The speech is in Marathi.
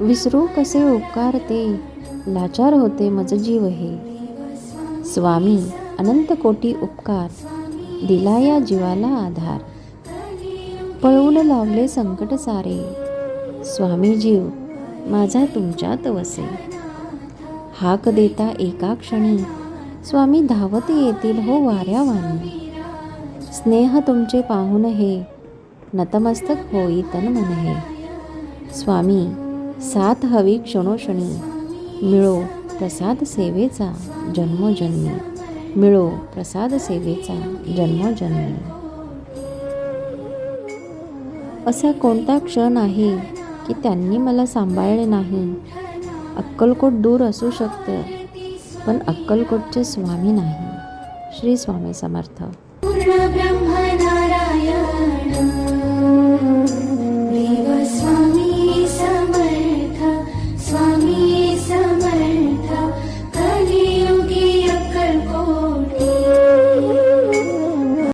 विसरू कसे उपकार ते? लाचार होते मज जीव हे. स्वामी अनंत कोटी उपकार. दिला या जीवाला आधार. पळवून लावले संकट सारे. स्वामी जीव माझा तुमच्यात वसे. हाक देता एका क्षणी. स्वामी धावत येतील हो वाऱ्यावानी स्नेह तुमचे पाहून हे. नतमस्तक होई तन मन हे. स्वामी साथ हवी क्षणोक्षणी. मिळो प्रसाद सेवेचा जन्मोजन्मी. मिळो प्रसाद सेवेचा जन्मोजन्मी. असा कोणता क्षण आहे की त्यांनी मला सांभाळले नाही? अक्कलकोट दूर असू शकतं पण अक्कलकोटचे स्वामी नाही. श्री स्वामी समर्थ.